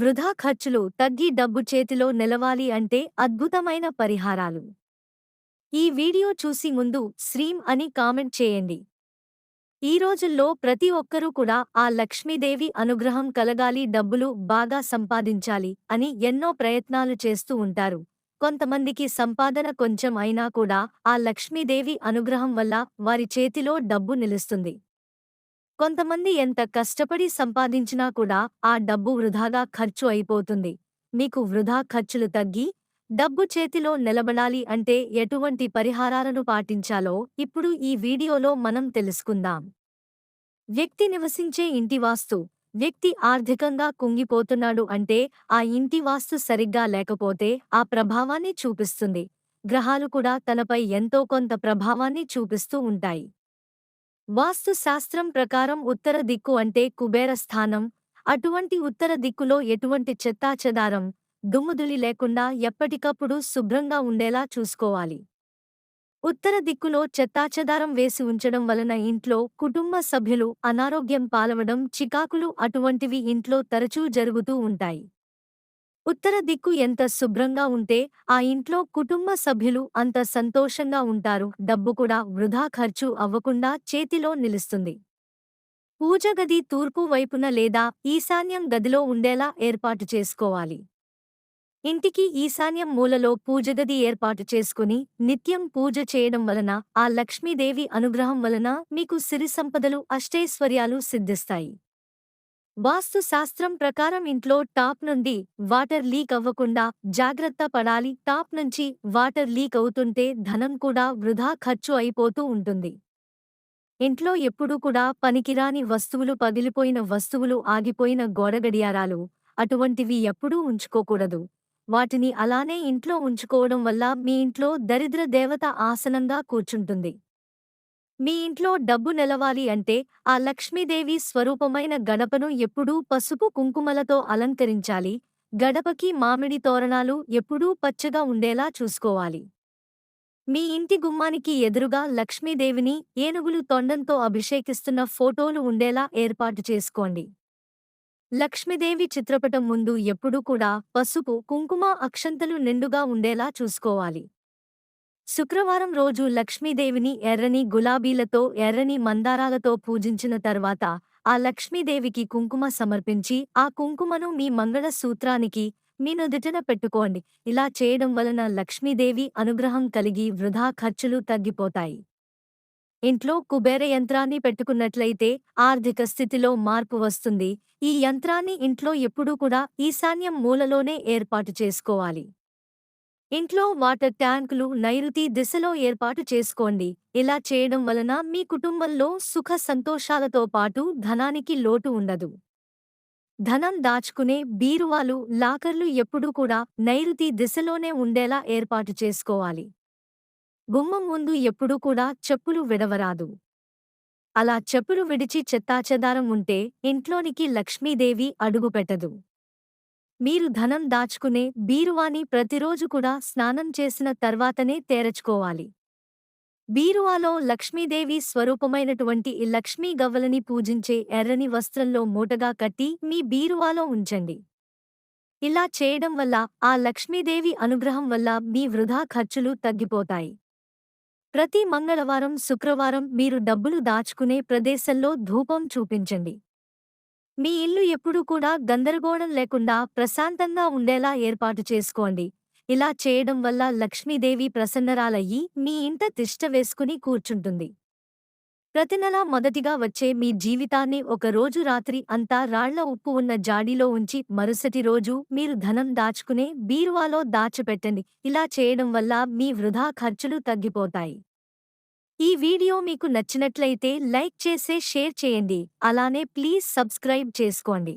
వృధా ఖర్చులు తగ్గి డబ్బు చేతిలో నిలవాలి అంటే అద్భుతమైన పరిహారాలు. ఈ వీడియో చూసి ముందు శ్రీం అని కామెంట్ చేయండి. ఈ రోజుల్లో ప్రతి ఒక్కరూ కూడా ఆ లక్ష్మీదేవి అనుగ్రహం కలగాలి డబ్బులు బాగా సంపాదించాలి అని ఎన్నో ప్రయత్నాలు చేస్తూ ఉంటారు. కొంతమందికి సంపాదన కొంచెం అయినా కూడా ఆ లక్ష్మీదేవి అనుగ్రహం వల్ల వారి చేతిలో డబ్బు నిలుస్తుంది. కొంతమంది ఎంత కష్టపడి సంపాదించినా కూడా ఆ డబ్బు వృధాగా ఖర్చు అయిపోతుంది. మీకు వృధా ఖర్చులు తగ్గి డబ్బు చేతిలో నిలబడాలి అంటే ఎటువంటి పరిహారాలను పాటించాలో ఇప్పుడు ఈ వీడియోలో మనం తెలుసుకుందాం. వ్యక్తి నివసించే ఇంటి వాస్తు. వ్యక్తి ఆర్థికంగా కుంగిపోతున్నాడు అంటే ఆ ఇంటి వాస్తు సరిగ్గా లేకపోతే ఆ ప్రభావాన్ని చూపిస్తుంది. గ్రహాలు కూడా తనపై ఎంతో కొంత ప్రభావాన్ని చూపిస్తూ ఉంటాయి. వాస్తు శాస్త్రం ప్రకారం ఉత్తర దిక్కు అంటే కుబేర స్థానం. అటువంటి ఉత్తర దిక్కులో ఎటువంటి చెత్తాచెదారం దుమ్ముదులి లేకుండా ఎప్పటికప్పుడు శుభ్రంగా ఉండేలా చూసుకోవాలి. ఉత్తర దిక్కులో చెత్తాచెదారం వేసి ఉంచడం వలన ఇంట్లో కుటుంబ సభ్యులు అనారోగ్యం పాలవడం చికాకులు అటువంటివి ఇంట్లో తరచూ జరుగుతూ ఉంటాయి. ఉత్తర దిక్కు ఎంత శుభ్రంగా ఉంటే ఆ ఇంట్లో కుటుంబ సభ్యులు అంత సంతోషంగా ఉంటారు. డబ్బు కూడా వృధా ఖర్చు అవ్వకుండా చేతిలో నిలుస్తుంది. పూజగది తూర్పు వైపున లేదా ఈశాన్యం గదిలో ఉండేలా ఏర్పాటు చేసుకోవాలి. ఇంటికి ఈశాన్యం మూలలో పూజగది ఏర్పాటు చేసుకుని నిత్యం పూజ చేయడం వలన ఆ లక్ష్మీదేవి అనుగ్రహం వలన మీకు సిరి సంపదలు అష్టైశ్వర్యాలు సిద్ధిస్తాయి. వాస్తు శాస్త్రం ప్రకారం ఇంట్లో టాప్ నుండి వాటర్ లీక్ అవ్వకుండా జాగ్రత్త పడాలి. టాప్ నుంచి వాటర్ లీక్ అవుతుంటే ధనం కూడా వృధా ఖర్చు అయిపోతూ ఉంటుంది. ఇంట్లో ఎప్పుడూ కూడా పనికిరాని వస్తువులు పగిలిపోయిన వస్తువులు ఆగిపోయిన గోడగడియారాలు అటువంటివి ఎప్పుడూ ఉంచుకోకూడదు. వాటిని అలానే ఇంట్లో ఉంచుకోవడం వల్ల మీ ఇంట్లో దరిద్ర దేవత ఆసనంగా కూర్చుంటుంది. మీ ఇంట్లో డబ్బు నెలవాలి అంటే ఆ లక్ష్మీదేవి స్వరూపమైన గడపను ఎప్పుడూ పసుపు కుంకుమలతో అలంకరించాలి. గడపకి మామిడి తోరణాలు ఎప్పుడూ పచ్చగా ఉండేలా చూసుకోవాలి. మీ ఇంటి గుమ్మానికి ఎదురుగా లక్ష్మీదేవిని ఏనుగులు తొండంతో అభిషేకిస్తున్న ఫోటోలు ఉండేలా ఏర్పాటు చేసుకోండి. లక్ష్మీదేవి చిత్రపటం ముందు ఎప్పుడూ కూడా పసుపు కుంకుమ అక్షంతలు నిండుగా ఉండేలా చూసుకోవాలి. శుక్రవారం రోజు లక్ష్మీదేవిని ఎర్రని గులాబీలతో ఎర్రని మందారాలతో పూజించిన తర్వాత ఆ లక్ష్మీదేవికి కుంకుమ సమర్పించి ఆ కుంకుమను మీ మంగళ సూత్రానికి మీ నుదుటిన పెట్టుకోండి. ఇలా చేయడం వలన లక్ష్మీదేవి అనుగ్రహం కలిగి వృధా ఖర్చులు తగ్గిపోతాయి. ఇంట్లో కుబేర యంత్రాన్ని పెట్టుకున్నట్లయితే ఆర్థిక స్థితిలో మార్పు వస్తుంది. ఈ యంత్రాన్ని ఇంట్లో ఎప్పుడూ కూడా ఈశాన్యం మూలలోనే ఏర్పాటు చేసుకోవాలి. ఇంట్లో వాటర్ ట్యాంకులు నైరుతి దిశలో ఏర్పాటు చేసుకోండి. ఇలా చేయడం వలన మీ కుటుంబంలో సుఖ సంతోషాలతో పాటు ధనానికి లోటు ఉండదు. ధనం దాచుకునే బీరువాలు లాకర్లు ఎప్పుడూ కూడా నైరుతి దిశలోనే ఉండేలా ఏర్పాటు చేసుకోవాలి. గుమ్మం ముందు ఎప్పుడూ కూడా చెప్పులు విడవరాదు. అలా చెప్పులు విడిచి చెత్తాచెదారం ఉంటే ఇంట్లోనికి లక్ష్మీదేవి అడుగుపెట్టదు. మీరు ధనం దాచుకునే బీరువాని ప్రతిరోజు కూడా స్నానం చేసిన తర్వాతనే తేరచుకోవాలి. బీరువాలో లక్ష్మీదేవి స్వరూపమైనటువంటి లక్ష్మీ గవ్వలని పూజించే ఎర్రని వస్త్రంలో మూటగా కట్టి మీ బీరువాలో ఉంచండి. ఇలా చేయడం వల్ల ఆ లక్ష్మీదేవి అనుగ్రహం వల్ల మీ వృధా ఖర్చులు తగ్గిపోతాయి. ప్రతి మంగళవారం శుక్రవారం మీరు డబ్బులు దాచుకునే ప్రదేశంలో ధూపం చూపించండి. మీ ఇల్లు ఎప్పుడూ కూడా గందరగోళం లేకుండా ప్రశాంతంగా ఉండేలా ఏర్పాటు చేసుకోండి. ఇలా చేయడం వల్ల లక్ష్మీదేవి ప్రసన్నరాలయ్యి మీ ఇంట తిష్ట వేసుకుని కూర్చుంటుంది. ప్రతి నెల మొదటిగా వచ్చే మీ జీవితాన్ని ఒక రోజు రాత్రి అంతా రాళ్ళ ఉప్పు ఉన్న జాడీలో ఉంచి మరుసటి రోజు మీరు ధనం దాచుకునే బీరువాలో దాచిపెట్టండి. ఇలా చేయడం వల్ల మీ వృధా ఖర్చులు తగ్గిపోతాయి. ఈ వీడియో మీకు నచ్చినట్లయితే లైక్ చేసే షేర్ చేయండి. అలానే ప్లీజ్ సబ్స్క్రైబ్ చేసుకోండి.